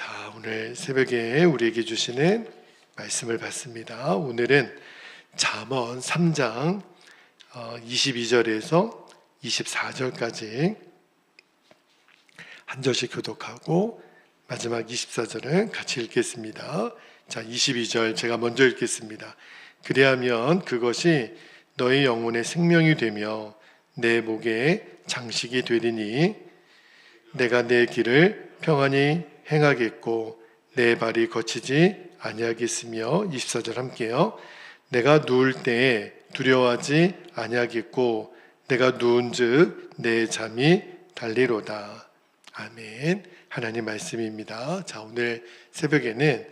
자, 오늘 새벽에 우리에게 주시는 말씀을 받습니다. 오늘은 잠언 3장 22절에서 24절까지 한 절씩 교독하고 마지막 24절은 같이 읽겠습니다. 자, 22절 제가 먼저 읽겠습니다. 그리하면 그것이 너의 영혼의 생명이 되며 내 목에 장식이 되리니 내가 내 길을 평안히 행하겠고 내 발이 거치지 아니하겠으며 24절 함께요. 내가 누울 때에 두려워하지 아니하겠고 내가 누운즉 내 잠이 달리로다. 아멘. 하나님 말씀입니다. 자, 오늘 새벽에는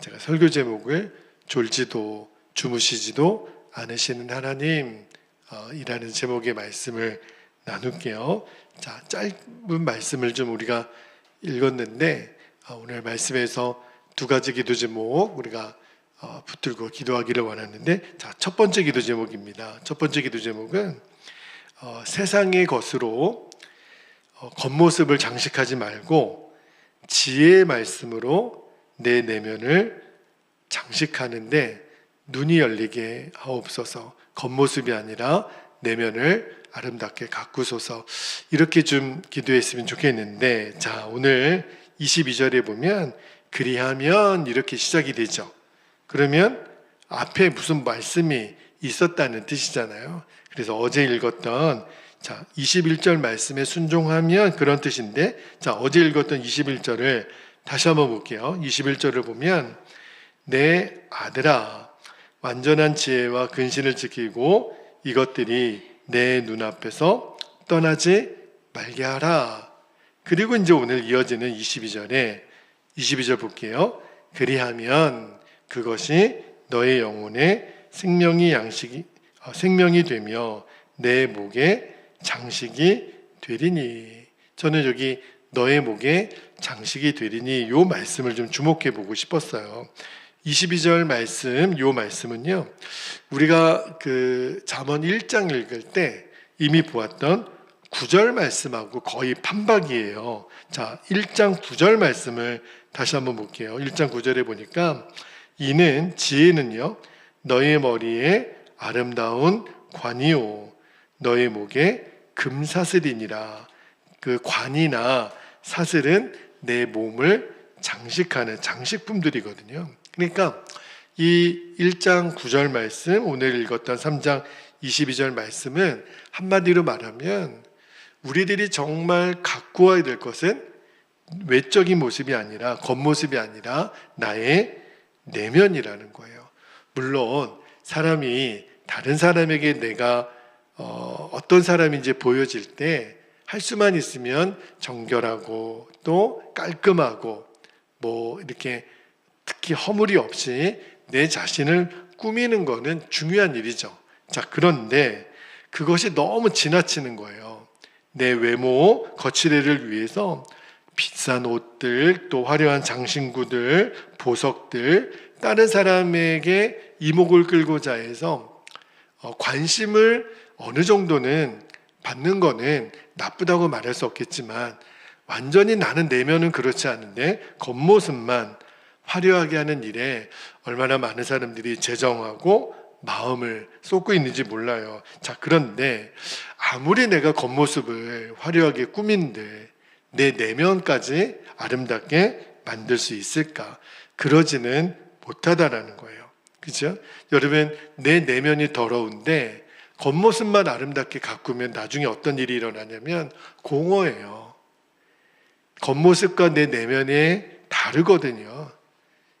제가 설교 제목을 졸지도 주무시지도 않으시는 하나님 어, 이라는 제목의 말씀을 나눌게요. 자, 짧은 말씀을 좀 우리가 읽었는데 어, 오늘 말씀에서 두 가지 기도 제목 우리가 어, 붙들고 기도하기를 원하는데 자, 첫 번째 기도 제목입니다. 첫 번째 기도 제목은 어, 세상의 것으로 어, 겉모습을 장식하지 말고 지혜의 말씀으로 내 내면을 장식하는데 눈이 열리게 하옵소서 겉모습이 아니라 내면을 아름답게 가꾸소서 이렇게 좀 기도했으면 좋겠는데 자 오늘 22절에 보면 그리하면 이렇게 시작이 되죠. 그러면 앞에 무슨 말씀이 있었다는 뜻이잖아요. 그래서 어제 읽었던 자 21절 말씀에 순종하면 그런 뜻인데 자 어제 읽었던 21절을 다시 한번 볼게요. 21절을 보면 내 아들아 완전한 지혜와 근신을 지키고 이것들이 내 눈앞에서 떠나지 말게 하라. 그리고 이제 오늘 이어지는 22절에 22절 볼게요. 그리하면 그것이 너의 영혼의 생명이 양식이 어, 생명이 되며 내 목에 장식이 되리니. 저는 여기 너의 목에 장식이 되리니 요 말씀을 좀 주목해 보고 싶었어요. 22절 말씀, 요 말씀은요, 우리가 그 잠언 1장 읽을 때 이미 보았던 9절 말씀하고 거의 판박이에요. 자, 1장 9절 말씀을 다시 한번 볼게요. 1장 9절에 보니까 이는 지혜는요, 너의 머리에 아름다운 관이요, 너의 목에 금사슬이니라. 그 관이나 사슬은 내 몸을 장식하는 장식품들이거든요. 그러니까 이 1장 9절 말씀, 오늘 읽었던 3장 22절 말씀은 한마디로 말하면 우리들이 정말 가꾸어야 될 것은 외적인 모습이 아니라 겉모습이 아니라 나의 내면이라는 거예요. 물론 사람이 다른 사람에게 내가 어, 어떤 사람인지 보여질 때 할 수만 있으면 정결하고 또 깔끔하고 뭐 이렇게 특히 허물이 없이 내 자신을 꾸미는 거는 중요한 일이죠. 자, 그런데 그것이 너무 지나치는 거예요. 내 외모, 거칠애를 위해서 비싼 옷들, 또 화려한 장신구들, 보석들, 다른 사람에게 이목을 끌고자 해서 어, 관심을 어느 정도는 받는 거는 나쁘다고 말할 수 없겠지만 완전히 나는 내면은 그렇지 않은데 겉모습만 화려하게 하는 일에 얼마나 많은 사람들이 재정하고 마음을 쏟고 있는지 몰라요. 자, 그런데 아무리 내가 겉모습을 화려하게 꾸민들 내 내면까지 아름답게 만들 수 있을까? 그러지는 못하다라는 거예요. 그죠? 여러분, 내 내면이 더러운데 겉모습만 아름답게 가꾸면 나중에 어떤 일이 일어나냐면 공허해요. 겉모습과 내 내면이 다르거든요.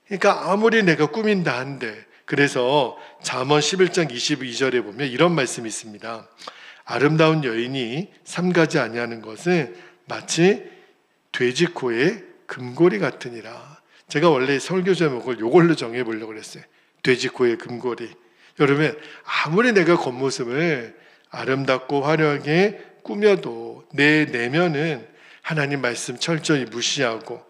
그러니까 아무리 내가 꾸민다 한들 그래서 잠언 11장 22절에 보면 이런 말씀이 있습니다. 아름다운 여인이 삼가지 아니하는 것은 마치 돼지 코의 금고리 같으니라. 제가 원래 설교 제목을 요걸로 정해 보려고 그랬어요. 돼지 코의 금고리. 여러분 아무리 내가 겉모습을 아름답고 화려하게 꾸며도 내 내면은 하나님 말씀 철저히 무시하고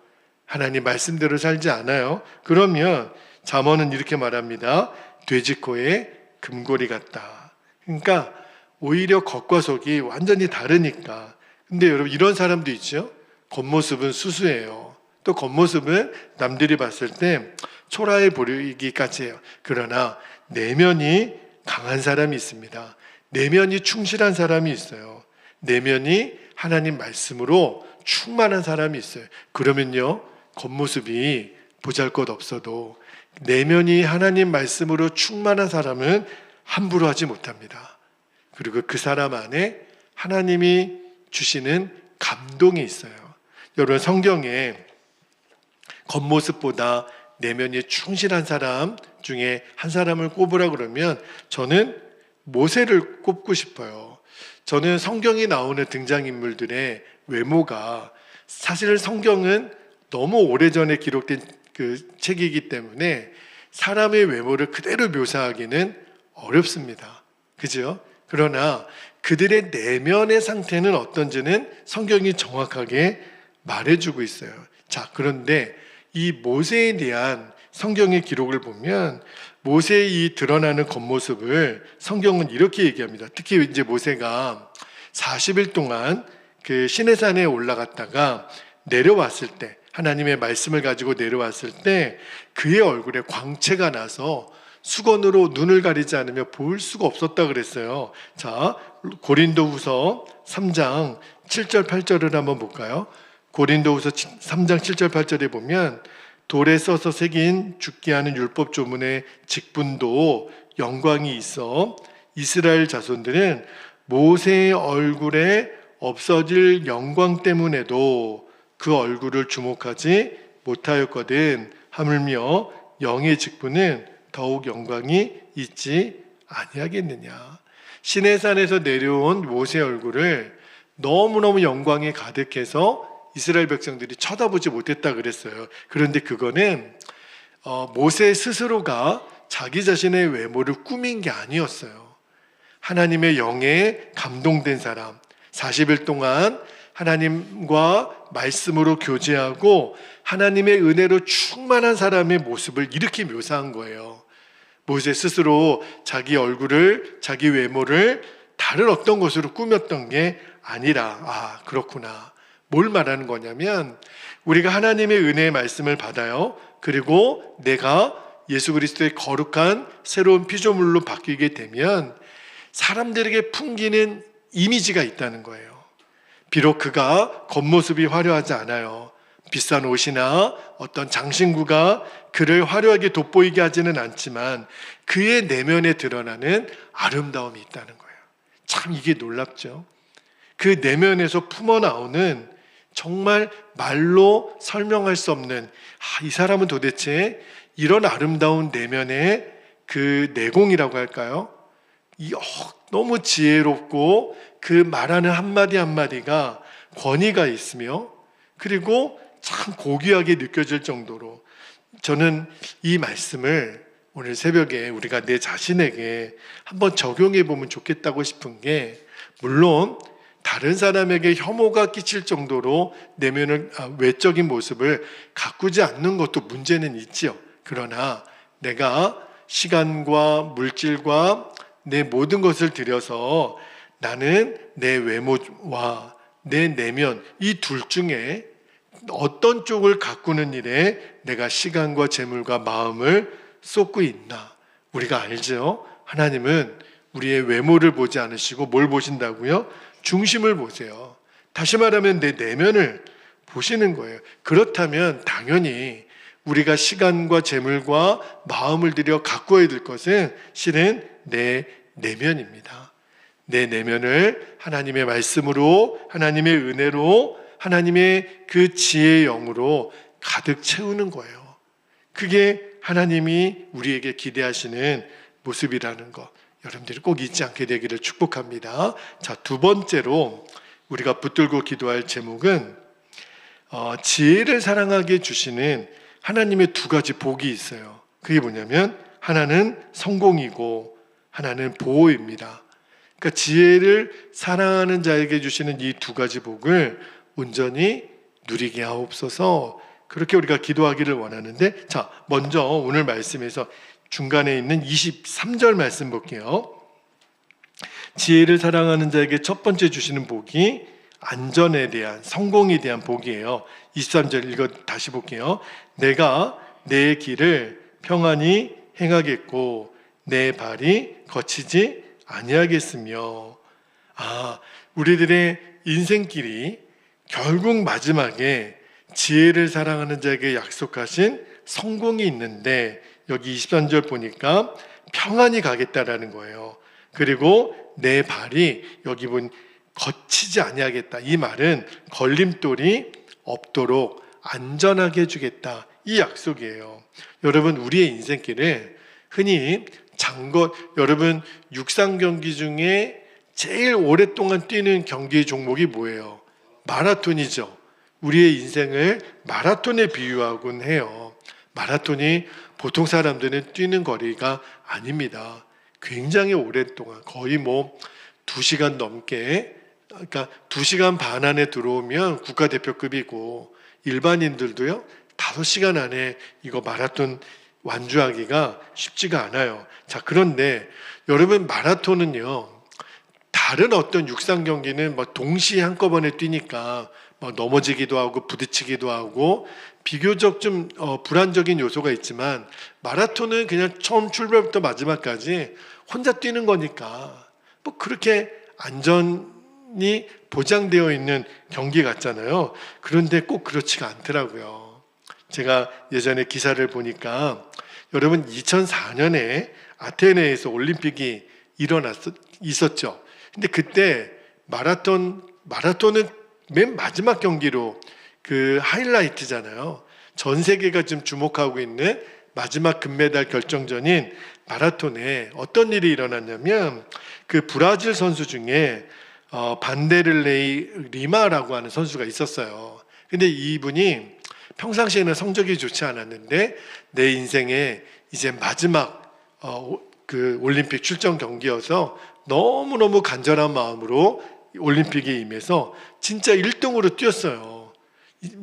하나님 말씀대로 살지 않아요. 그러면 잠언은 이렇게 말합니다. 돼지코의 금고리 같다. 그러니까 오히려 겉과 속이 완전히 다르니까. 근데 여러분 이런 사람도 있죠. 겉모습은 수수해요. 또 겉모습은 남들이 봤을 때 초라해 보이기까지 해요. 그러나 내면이 강한 사람이 있습니다. 내면이 충실한 사람이 있어요. 내면이 하나님 말씀으로 충만한 사람이 있어요. 그러면요, 겉모습이 보잘 것 없어도 내면이 하나님 말씀으로 충만한 사람은 함부로 하지 못합니다. 그리고 그 사람 안에 하나님이 주시는 감동이 있어요. 여러분 성경에 겉모습보다 내면이 충실한 사람 중에 한 사람을 꼽으라 그러면 저는 모세를 꼽고 싶어요. 저는 성경에 나오는 등장인물들의 외모가 사실 성경은 너무 오래전에 기록된 그 책이기 때문에 사람의 외모를 그대로 묘사하기는 어렵습니다. 그죠? 그러나 그들의 내면의 상태는 어떤지는 성경이 정확하게 말해주고 있어요. 자, 그런데 이 모세에 대한 성경의 기록을 보면 모세의 이 드러나는 겉모습을 성경은 이렇게 얘기합니다. 특히 이제 모세가 40일 동안 그 시내산에 올라갔다가 내려왔을 때 하나님의 말씀을 가지고 내려왔을 때 그의 얼굴에 광채가 나서 수건으로 눈을 가리지 않으면 볼 수가 없었다 그랬어요. 자, 고린도후서 3장 7절 8절을 한번 볼까요? 고린도후서 3장 7절 8절에 보면 돌에 써서 새긴 죽게 하는 율법 조문의 직분도 영광이 있어 이스라엘 자손들은 모세의 얼굴에 없어질 영광 때문에도 그 얼굴을 주목하지 못하였거든 하물며 영의 직분은 더욱 영광이 있지 아니하겠느냐 시내산에서 내려온 모세 얼굴을 너무너무 영광이 가득해서 이스라엘 백성들이 쳐다보지 못했다 그랬어요. 그런데 그거는 어, 모세 스스로가 자기 자신의 외모를 꾸민 게 아니었어요. 하나님의 영에 감동된 사람, 40일 동안 하나님과 말씀으로 교제하고 하나님의 은혜로 충만한 사람의 모습을 이렇게 묘사한 거예요. 모세 스스로 자기 얼굴을, 자기 외모를 다른 어떤 것으로 꾸몄던 게 아니라, 아, 그렇구나. 뭘 말하는 거냐면, 우리가 하나님의 은혜의 말씀을 받아요. 그리고 내가 예수 그리스도의 거룩한 새로운 피조물로 바뀌게 되면 사람들에게 풍기는 이미지가 있다는 거예요. 비록 그가 겉모습이 화려하지 않아요. 비싼 옷이나 어떤 장신구가 그를 화려하게 돋보이게 하지는 않지만 그의 내면에 드러나는 아름다움이 있다는 거예요. 참 이게 놀랍죠. 그 내면에서 품어 나오는 정말 말로 설명할 수 없는 아, 이 사람은 도대체 이런 아름다운 내면의 그 내공이라고 할까요? 너무 지혜롭고 그 말하는 한마디 한마디가 권위가 있으며 그리고 참 고귀하게 느껴질 정도로 저는 이 말씀을 오늘 새벽에 우리가 내 자신에게 한번 적용해 보면 좋겠다고 싶은 게 물론 다른 사람에게 혐오가 끼칠 정도로 내면을 아, 외적인 모습을 가꾸지 않는 것도 문제는 있지요. 그러나 내가 시간과 물질과 내 모든 것을 들여서 나는 내 외모와 내 내면 이 둘 중에 어떤 쪽을 가꾸는 일에 내가 시간과 재물과 마음을 쏟고 있나 우리가 알죠. 하나님은 우리의 외모를 보지 않으시고 뭘 보신다고요? 중심을 보세요. 다시 말하면 내 내면을 보시는 거예요. 그렇다면 당연히 우리가 시간과 재물과 마음을 들여 가꾸어야 될 것은 실은 내 내면입니다. 내 내면을 하나님의 말씀으로, 하나님의 은혜로, 하나님의 그 지혜의 영으로 가득 채우는 거예요. 그게 하나님이 우리에게 기대하시는 모습이라는 것. 여러분들이 꼭 잊지 않게 되기를 축복합니다. 자, 두 번째로 우리가 붙들고 기도할 제목은 어, 지혜를 사랑하게 주시는 하나님의 두 가지 복이 있어요. 그게 뭐냐면 하나는 성공이고 하나는 보호입니다. 그러니까 지혜를 사랑하는 자에게 주시는 이 두 가지 복을 온전히 누리게 하옵소서. 그렇게 우리가 기도하기를 원하는데 자, 먼저 오늘 말씀에서 중간에 있는 23절 말씀 볼게요. 지혜를 사랑하는 자에게 첫 번째 주시는 복이 안전에 대한 성공에 대한 복이에요. 23절 읽어 다시 볼게요. 내가 내 길을 평안히 행하겠고 내 발이 거치지 아니하겠으며 아 우리들의 인생길이 결국 마지막에 지혜를 사랑하는 자에게 약속하신 성공이 있는데 여기 23절 보니까 평안히 가겠다라는 거예요. 그리고 내 발이 여기 본 거치지 아니하겠다. 이 말은 걸림돌이 없도록 안전하게 해주겠다. 이 약속이에요. 여러분 우리의 인생길을 흔히 장거 여러분 육상 경기 중에 제일 오랫동안 뛰는 경기 종목이 뭐예요? 마라톤이죠. 우리의 인생을 마라톤에 비유하곤 해요. 마라톤이 보통 사람들은 뛰는 거리가 아닙니다. 굉장히 오랫동안 거의 뭐 2시간 넘게 그러니까 2시간 반 안에 들어오면 국가대표급이고 일반인들도요. 5시간 안에 이거 마라톤 완주하기가 쉽지가 않아요. 자, 그런데 여러분 마라톤은요. 다른 어떤 육상 경기는 뭐 동시에 한꺼번에 뛰니까 뭐 넘어지기도 하고 부딪히기도 하고 비교적 좀 어, 불안적인 요소가 있지만 마라톤은 그냥 처음 출발부터 마지막까지 혼자 뛰는 거니까 뭐 그렇게 안전 이 보장되어 있는 경기 같잖아요. 그런데 꼭 그렇지가 않더라고요. 제가 예전에 기사를 보니까 여러분 2004년에 아테네에서 올림픽이 일어났 있었죠. 근데 그때 마라톤 마라톤은 맨 마지막 경기로 그 하이라이트잖아요. 전 세계가 지금 주목하고 있는 마지막 금메달 결정전인 마라톤에 어떤 일이 일어났냐면 그 브라질 선수 중에 어, 반데를레이 리마라고 하는 선수가 있었어요. 근데 이분이 평상시에는 성적이 좋지 않았는데 내 인생에 이제 마지막 어, 그 올림픽 출전 경기여서 너무너무 간절한 마음으로 올림픽에 임해서 진짜 1등으로 뛰었어요.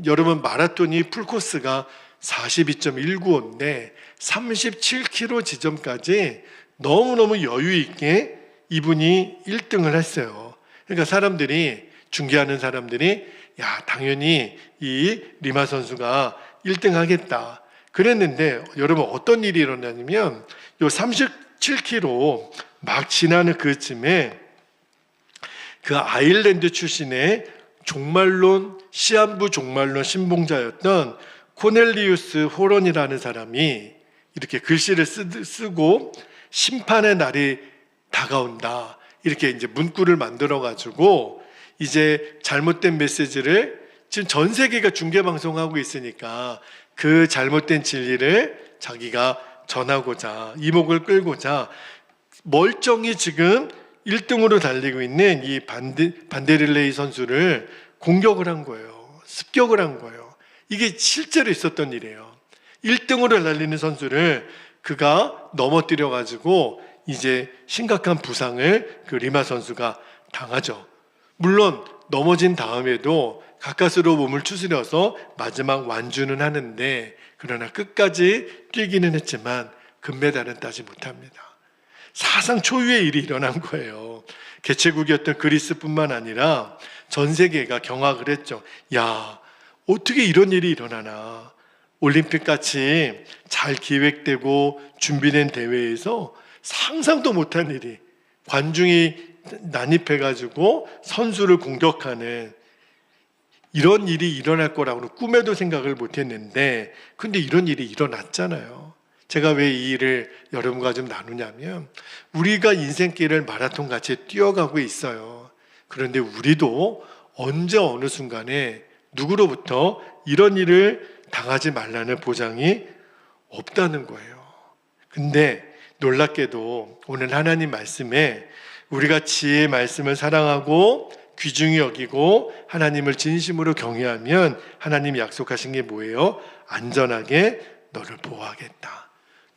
여러분 마라톤이 풀코스가 42.195인데 37km 지점까지 너무너무 여유 있게 이분이 1등을 했어요. 그러니까 사람들이 중계하는 사람들이 야 당연히 이 리마 선수가 1등 하겠다. 그랬는데 여러분 어떤 일이 일어나냐면 요 37km 막 지나는 그쯤에 그 아일랜드 출신의 종말론 시한부 종말론 신봉자였던 코넬리우스 호런이라는 사람이 이렇게 글씨를 쓰, 쓰고 심판의 날이 다가온다 이렇게 이제 문구를 만들어 가지고 이제 잘못된 메시지를 지금 전 세계가 중계 방송하고 있으니까 그 잘못된 진리를 자기가 전하고자 이목을 끌고자 멀쩡히 지금 1등으로 달리고 있는 이 반데, 반데릴레이 선수를 공격을 한 거예요. 습격을 한 거예요. 이게 실제로 있었던 일이에요. 1등으로 달리는 선수를 그가 넘어뜨려 가지고 이제 심각한 부상을 그 리마 선수가 당하죠. 물론 넘어진 다음에도 가까스로 몸을 추스려서 마지막 완주는 하는데 그러나 끝까지 뛰기는 했지만 금메달은 따지 못합니다. 사상 초유의 일이 일어난 거예요. 개최국이었던 그리스뿐만 아니라 전 세계가 경악을 했죠. 야, 어떻게 이런 일이 일어나나. 올림픽 같이 잘 기획되고 준비된 대회에서 상상도 못한 일이 관중이 난입해가지고 선수를 공격하는 이런 일이 일어날 거라고는 꿈에도 생각을 못했는데 근데 이런 일이 일어났잖아요. 제가 왜 이 일을 여러분과 좀 나누냐면 우리가 인생길을 마라톤 같이 뛰어가고 있어요. 그런데 우리도 언제 어느 순간에 누구로부터 이런 일을 당하지 말라는 보장이 없다는 거예요. 근데 놀랍게도 오늘 하나님 말씀에 우리가 지혜의 말씀을 사랑하고 귀중히 여기고 하나님을 진심으로 경외하면 하나님 약속하신 게 뭐예요? 안전하게 너를 보호하겠다.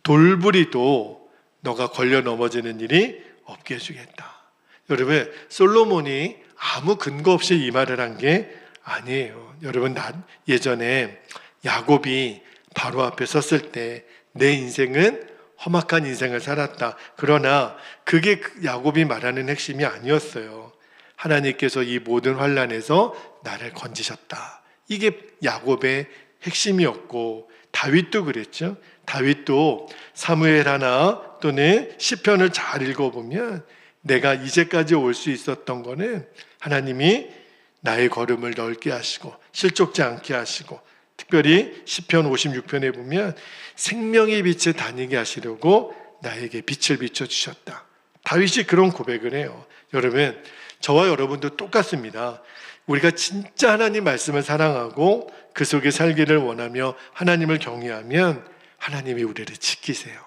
돌부리도 너가 걸려 넘어지는 일이 없게 해주겠다. 여러분, 솔로몬이 아무 근거 없이 이 말을 한 게 아니에요. 여러분, 난 예전에 야곱이 바로 앞에 섰을 때 내 인생은 험악한 인생을 살았다. 그러나 그게 그 야곱이 말하는 핵심이 아니었어요. 하나님께서 이 모든 환란에서 나를 건지셨다. 이게 야곱의 핵심이었고 다윗도 그랬죠. 다윗도 사무엘 하나 또는 시편을 잘 읽어보면 내가 이제까지 올 수 있었던 거는 하나님이 나의 걸음을 넓게 하시고 실족지 않게 하시고 특별히 시편 56편에 보면 생명의 빛에 다니게 하시려고 나에게 빛을 비춰 주셨다. 다윗이 그런 고백을 해요. 여러분, 저와 여러분도 똑같습니다. 우리가 진짜 하나님 말씀을 사랑하고 그 속에 살기를 원하며 하나님을 경외하면 하나님이 우리를 지키세요.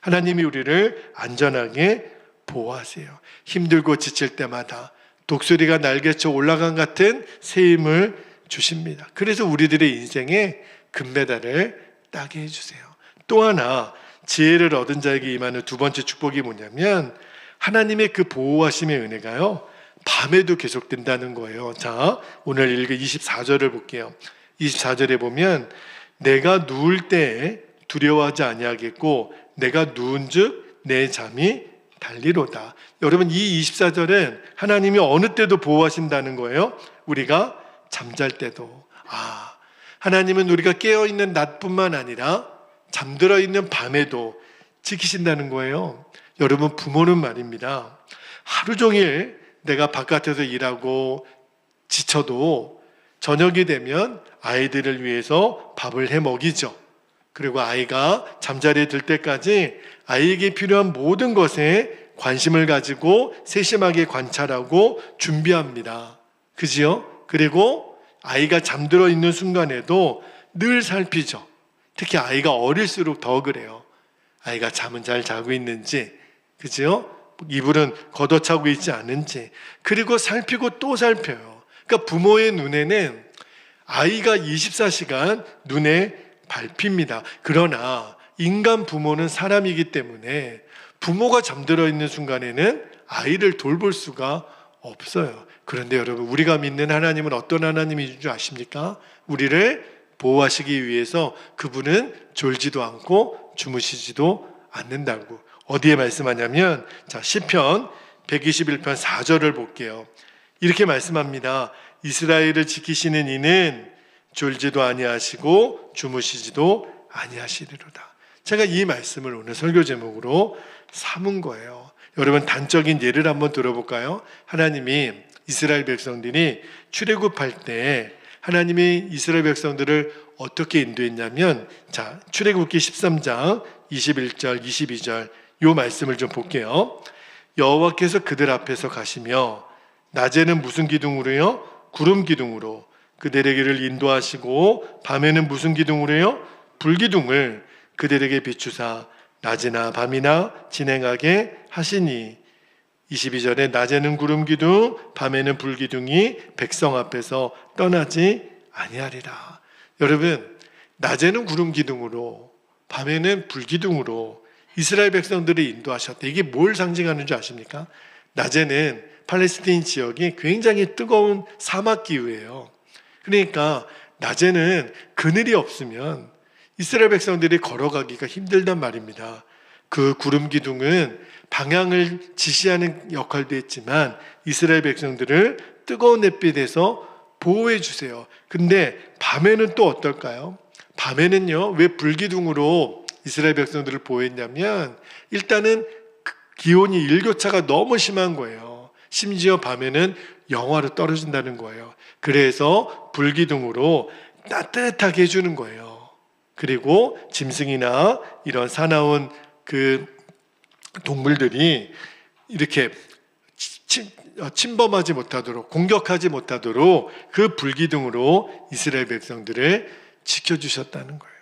하나님이 우리를 안전하게 보호하세요. 힘들고 지칠 때마다 독수리가 날개쳐 올라간 같은 새 힘을 주십니다. 그래서 우리들의 인생에 금메달을 따게 해주세요. 또 하나 지혜를 얻은 자에게 임하는 두 번째 축복이 뭐냐면 하나님의 그 보호하심의 은혜가요 밤에도 계속된다는 거예요. 자 오늘 읽은 24절을 볼게요. 24절에 보면 내가 누울 때 두려워하지 아니하겠고 내가 누운 즉 내 잠이 달리로다. 여러분 이 24절은 하나님이 어느 때도 보호하신다는 거예요. 우리가 잠잘 때도 아 하나님은 우리가 깨어 있는 낮뿐만 아니라 잠들어 있는 밤에도 지키신다는 거예요. 여러분 부모는 말입니다. 하루 종일 내가 바깥에서 일하고 지쳐도 저녁이 되면 아이들을 위해서 밥을 해 먹이죠. 그리고 아이가 잠자리에 들 때까지 아이에게 필요한 모든 것에 관심을 가지고 세심하게 관찰하고 준비합니다. 그지요? 그리고 아이가 잠들어 있는 순간에도 늘 살피죠. 특히 아이가 어릴수록 더 그래요. 아이가 잠은 잘 자고 있는지, 그지요? 이불은 걷어차고 있지 않은지, 그리고 살피고 또 살펴요. 그러니까 부모의 눈에는 아이가 24시간 눈에 밟힙니다. 그러나 인간 부모는 사람이기 때문에 부모가 잠들어 있는 순간에는 아이를 돌볼 수가 없어요. 그런데 여러분, 우리가 믿는 하나님은 어떤 하나님인 줄 아십니까? 우리를 보호하시기 위해서 그분은 졸지도 않고 주무시지도 않는다고. 어디에 말씀하냐면, 자, 10편 121편 4절을 볼게요. 이렇게 말씀합니다. 이스라엘을 지키시는 이는 졸지도 아니하시고 주무시지도 아니하시리로다. 제가 이 말씀을 오늘 설교 제목으로 삼은 거예요. 여러분 단적인 예를 한번 들어볼까요? 하나님이 이스라엘 백성들이 출애굽할 때 하나님이 이스라엘 백성들을 어떻게 인도했냐면 자 출애굽기 13장 21절 22절 요 말씀을 좀 볼게요. 여호와께서 그들 앞에서 가시며 낮에는 무슨 기둥으로요? 구름 기둥으로 그들에게를 인도하시고 밤에는 무슨 기둥으로요? 불기둥을 그들에게 비추사 낮이나 밤이나 진행하게 하시니 22절에 낮에는 구름 기둥 밤에는 불 기둥이 백성 앞에서 떠나지 아니하리라. 여러분 낮에는 구름 기둥으로 밤에는 불 기둥으로 이스라엘 백성들을 인도하셨다. 이게 뭘 상징하는 줄 아십니까? 낮에는 팔레스타인 지역이 굉장히 뜨거운 사막 기후예요. 그러니까 낮에는 그늘이 없으면 이스라엘 백성들이 걸어가기가 힘들단 말입니다. 그 구름 기둥은 방향을 지시하는 역할도 했지만 이스라엘 백성들을 뜨거운 햇빛에서 보호해 주세요. 근데 밤에는 또 어떨까요? 밤에는요, 왜 불기둥으로 이스라엘 백성들을 보호했냐면 일단은 기온이 일교차가 너무 심한 거예요. 심지어 밤에는 영하로 떨어진다는 거예요. 그래서 불기둥으로 따뜻하게 해주는 거예요. 그리고 짐승이나 이런 사나운 그 동물들이 이렇게 침, 어, 침범하지 못하도록 공격하지 못하도록 그 불기둥으로 이스라엘 백성들을 지켜주셨다는 거예요.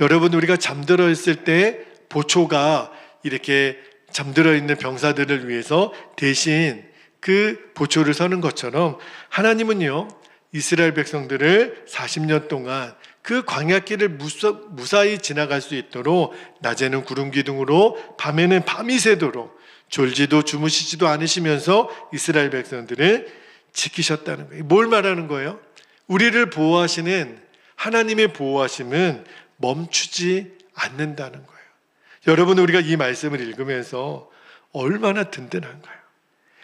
여러분 우리가 잠들어 있을 때 보초가 이렇게 잠들어 있는 병사들을 위해서 대신 그 보초를 서는 것처럼 하나님은요 이스라엘 백성들을 40년 동안 그 광야길을 무사 히 지나갈 수 있도록 낮에는 구름 기둥으로 밤에는 밤이 새도록 졸지도 주무시지도 않으시면서 이스라엘 백성들을 지키셨다는 거예요. 뭘 말하는 거예요? 우리를 보호하시는 하나님의 보호하심은 멈추지 않는다는 거예요. 여러분 우리가 이 말씀을 읽으면서 얼마나 든든한가요?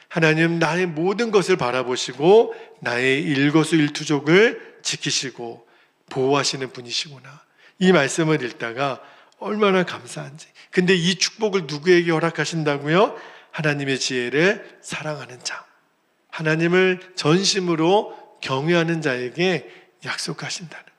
하나님 나의 모든 것을 바라보시고 나의 일거수일투족을 지키시고 보호하시는 분이시구나. 이 말씀을 읽다가 얼마나 감사한지. 근데 이 축복을 누구에게 허락하신다고요? 하나님의 지혜를 사랑하는 자. 하나님을 전심으로 경외하는 자에게 약속하신다는 거예요.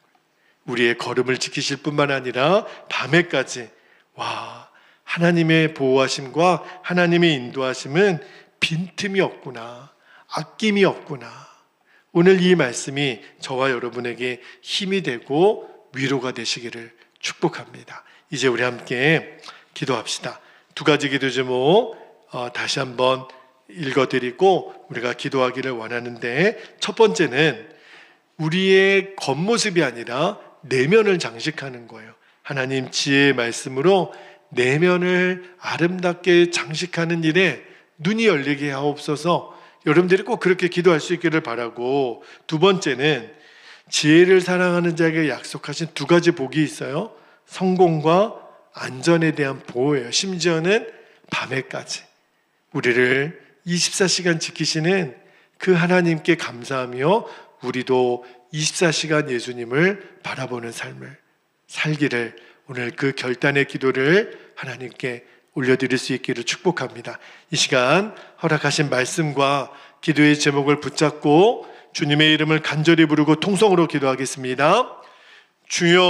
우리의 걸음을 지키실 뿐만 아니라 밤에까지 와 하나님의 보호하심과 하나님의 인도하심은 빈틈이 없구나 아낌이 없구나 오늘 이 말씀이 저와 여러분에게 힘이 되고 위로가 되시기를 축복합니다. 이제 우리 함께 기도합시다. 두 가지 기도 제목 어, 다시 한번 읽어드리고 우리가 기도하기를 원하는데 첫 번째는 우리의 겉모습이 아니라 내면을 장식하는 거예요. 하나님 지혜의 말씀으로 내면을 아름답게 장식하는 일에 눈이 열리게 하옵소서 여러분들이 꼭 그렇게 기도할 수 있기를 바라고 두 번째는 지혜를 사랑하는 자에게 약속하신 두 가지 복이 있어요. 성공과 안전에 대한 보호예요. 심지어는 밤에까지 우리를 24시간 지키시는 그 하나님께 감사하며 우리도 24시간 예수님을 바라보는 삶을 살기를 오늘 그 결단의 기도를 하나님께 올려드릴 수 있기를 축복합니다. 이 시간 허락하신 말씀과 기도의 제목을 붙잡고 주님의 이름을 간절히 부르고 통성으로 기도하겠습니다. 주여